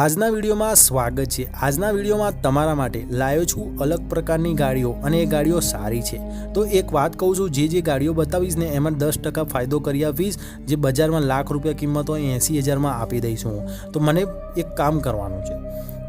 આજના વિડીયોમાં સ્વાગત છે. આજના વિડીયોમાં તમારા માટે લાવ્યો છું અલગ પ્રકારની ગાડીઓ અને એ ગાડીઓ સારી છે. તો એક વાત કહું છું, જે જે ગાડીઓ બતાવીશ ને એમાં દસ ટકા ફાયદો કરી આપીશ, જે બજારમાં લાખ રૂપિયા કિંમત હોય એંસી હજારમાં આપી દઈશ હું. તો મને એક કામ કરવાનું છે.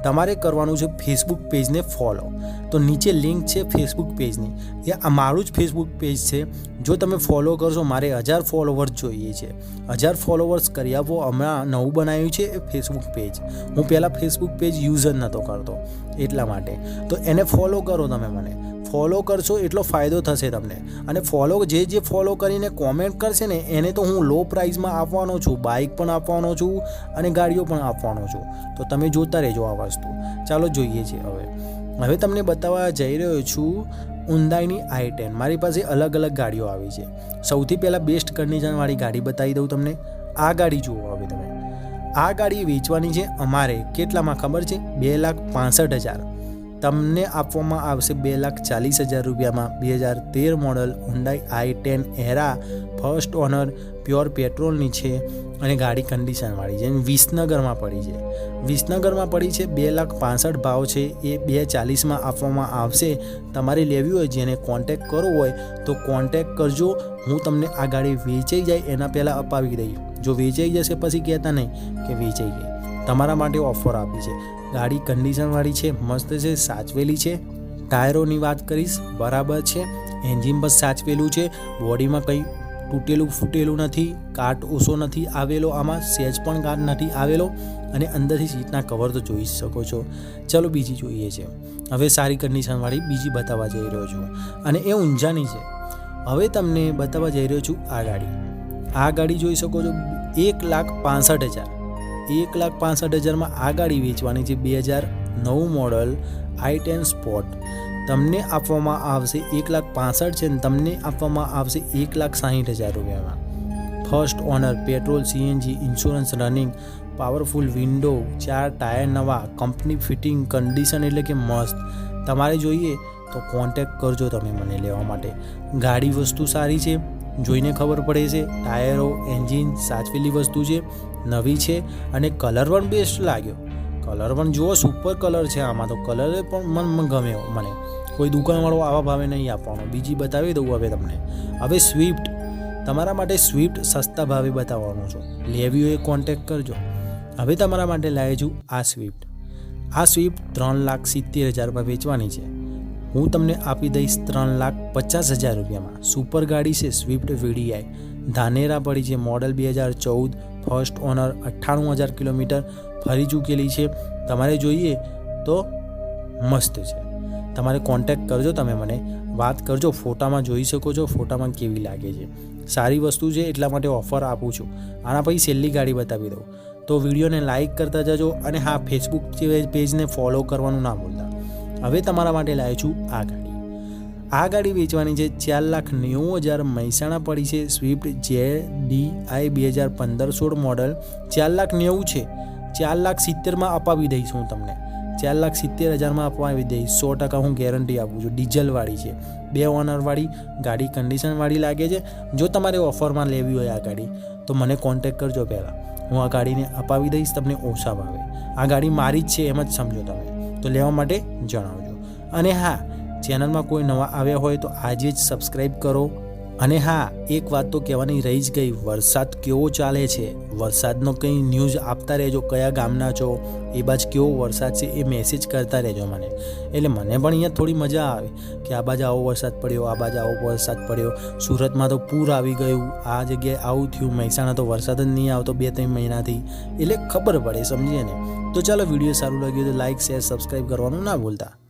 તમારે કરવાનું છે ફેસબુક પેજને ફોલો તો નીચે લિંક છે ફેસબુક પેજની એ આ મારું જ ફેસબુક પેજ છે. જો તમે ફોલો કરશો, મારે હજાર ફોલોવર્સ જોઈએ છે. હજાર ફોલોવર્સ કરી આપો. હમણાં નવું બનાવ્યું છે એ ફેસબુક પેજ હું પહેલાં ફેસબુક પેજ યુઝ જ નહોતો કરતો. એટલા માટે. તો એને ફોલો કરો તમે મને. ફોલો કરશો એટલો ફાયદો થશે તમને. અને ફોલો જે જે ફોલો કરીને કોમેન્ટ કરશે ને, એને તો હું લો પ્રાઇઝમાં આપવાનો છું બાઇક પણ આપવાનો છું અને ગાડીઓ પણ આપવાનો છું. તો તમે જોતા રહેજો આ વસ્તુ. ચાલો જોઈએ છે હવે. હવે તમને બતાવવા જઈ રહ્યો છું ઉંદાઈની આઈ ટેન મારી પાસે અલગ અલગ ગાડીઓ આવી છે. સૌથી પહેલાં બેસ્ટ કન્ડિશનવાળી ગાડી બતાવી દઉં તમને. આ ગાડી જુઓ હવે તમે. આ ગાડી વેચવાની છે અમારે કેટલામાં ખબર છે? બે લાખ પાસઠ હજાર. તમને આપવામાં આવશે બે લાખ ચાલીસ હજાર રૂપિયામાં. બે હજાર તેર model Hyundai i ten Era first owner pure પેટ્રોલની છે અને ગાડી કન્ડિશનવાળી છે. વિસનગરમાં પડી છે. વિસનગરમાં પડી છે, બે લાખ પાસઠ ભાવ છે. એ બે ચાલીસમાં આપવામાં આવશે. તમારે લેવી હોય, જેને કોન્ટેક કરવો હોય, તો કોન્ટેક કરજો. હું તમને આ ગાડી વેચાઈ જાય, એના પહેલાં અપાવી દઈશ જો વેચાઈ જશે, પછી કહેતા નહીં કે વેચાઈ ગઈ. તમારા માટે ઓફર આપી છે. ગાડી કન્ડિશનવાળી છે, મસ્ત છે, સાચવેલી છે. ટાયરોની વાત કરીશ, બરાબર છે. એન્જિન બસ સાચવેલું છે. બોડીમાં કંઈ તૂટેલું ફૂટેલું નથી, કાટ ઓછો નથી આવેલો આમાં, સેજ પણ કાટ નથી આવેલો અને અંદરથી સીટના કવર તો જોઈ શકો છો. ચલો બીજી જોઈએ છે. હવે સારી કન્ડિશનવાળી બીજી બતાવવા જઈ રહ્યો છું. અને એ ઊંઝાની છે. હવે તમને બતાવવા જઈ રહ્યો છું આ ગાડી. આ ગાડી જોઈ શકો છો, એક લાખ પાસઠ હજાર. એક લાખ પાસઠ હજારમાં આ ગાડી વેચવાની છે બે હજાર નવું મોડલ આઈ ટેન સ્પોટ. તમને આપવામાં આવશે એક લાખ પાસઠ છે ને તમને આપવામાં આવશે એક લાખ સાહીઠ હજાર રૂપિયામાં. First owner petrol CNG insurance running powerful window ચાર ટાયર નવા કંપની ફિટિંગ કન્ડિશન એટલે કે મસ્ત. તમારે જોઈએ તો કોન્ટેક કરજો તમે મને લેવા માટે. ગાડી વસ્તુ સારી છે જોઈને ખબર પડે છે, ટાયરો, એન્જિન, સાચવેલી વસ્તુ છે નવી છે અને કલર પણ બેસ્ટ લાગ્યો. કલર પણ જુઓ સુપર કલર છે આમાં તો. કલર પણ મન ગમ્યો મને. કોઈ દુકાનવાળો આવા ભાવે નહીં આપવાનો. બીજી બતાવી દઉં હવે તમને. હવે સ્વિફ્ટ તમારા માટે સ્વિફ્ટ સસ્તા ભાવે બતાવવાનો છું. લેવી હોય કોન્ટેક કરજો. હવે તમારા માટે લાવે છું આ સ્વિફ્ટ આ સ્વિફ્ટ ત્રણ લાખ સિત્તેર હજારમાં વેચવાની છે. હું તમને આપી દઈશ ત્રણ લાખ પચાસ હજાર રૂપિયામાં. સુપર ગાડી છે સ્વિફ્ટ વીડીઆઈ ધાનેરા પડી છે મોડલ બે હજાર ચૌદ ફર્સ્ટ ઓનર અઠ્ઠાણું હજાર કિલોમીટર ફરી ચૂકેલી છે. તમારે જોઈએ તો મસ્ત છે. તમારે કોન્ટેક્ટ કરજો તમે મને, વાત કરજો, ફોટામાં જોઈ શકો છો, ફોટામાં કેવી લાગે છે. સારી વસ્તુ છે, એટલા માટે ઓફર આપું છું. આના પછી છેલ્લી ગાડી બતાવી દઉં. તો વિડીયોને લાઇક કરતા જજો અને હા ફેસબુક પેજને ફોલો કરવાનું ના ભૂલતા. હવે તમારા માટે લાવ્યો છું આ ગાડી. આ ગાડી વેચવાની છે ચાર લાખ નેવું હજાર મહેસાણા પડી છે. સ્વિફ્ટ જે ડી આઈ બે હજાર પંદર સોળ મોડલ ચાર લાખ નેવું છે. ચાર લાખ સિત્તેરમાં અપાવી દઈશ હું તમને. ચાર લાખ સિત્તેર હજારમાં અપાવી દઈશ. સો ટકા હું ગેરંટી આપું છું. ડીઝલવાળી છે. બે ઓનરવાળી, ગાડી કન્ડિશનવાળી લાગે છે. જો તમારે ઓફરમાં લેવી હોય આ ગાડી, તો મને કોન્ટેક કરજો પહેલાં. હું આ ગાડીને અપાવી દઈશ, તમને ઓછા ભાવે આ ગાડી મારી જ છે, એમ જ સમજો તમે. તો લેવા માટે જણાવજો. અને હા ચેનલમાં કોઈ નવા આવ્યા હોય તો આજે જ સબસ્ક્રાઈબ કરો. અને હા, એક વાત તો કહેવાની રહી જ ગઈ, વરસાદ કેવો ચાલે છે? વરસાદનો કંઈ ન્યૂઝ આપતા રહેજો, કયા ગામના છો? એ બાજુ કેવો વરસાદ છે એ મેસેજ કરતા રહેજો મને. એટલે મને પણ અહીંયા થોડી મજા આવે કે આ બાજુ આવો વરસાદ પડ્યો, આ બાજુ આવો વરસાદ પડ્યો. સુરતમાં તો પૂર આવી ગયું. આ જગ્યાએ આવું થયું. મહેસાણા તો વરસાદ જ નહીં આવતો બે ત્રણ મહિનાથી. એટલે ખબર પડે, સમજીએ ને? તો ચાલો વીડિયો સારું લાગ્યું તો લાઇક શેર સબસ્ક્રાઈબ કરવાનું ના ભૂલતા.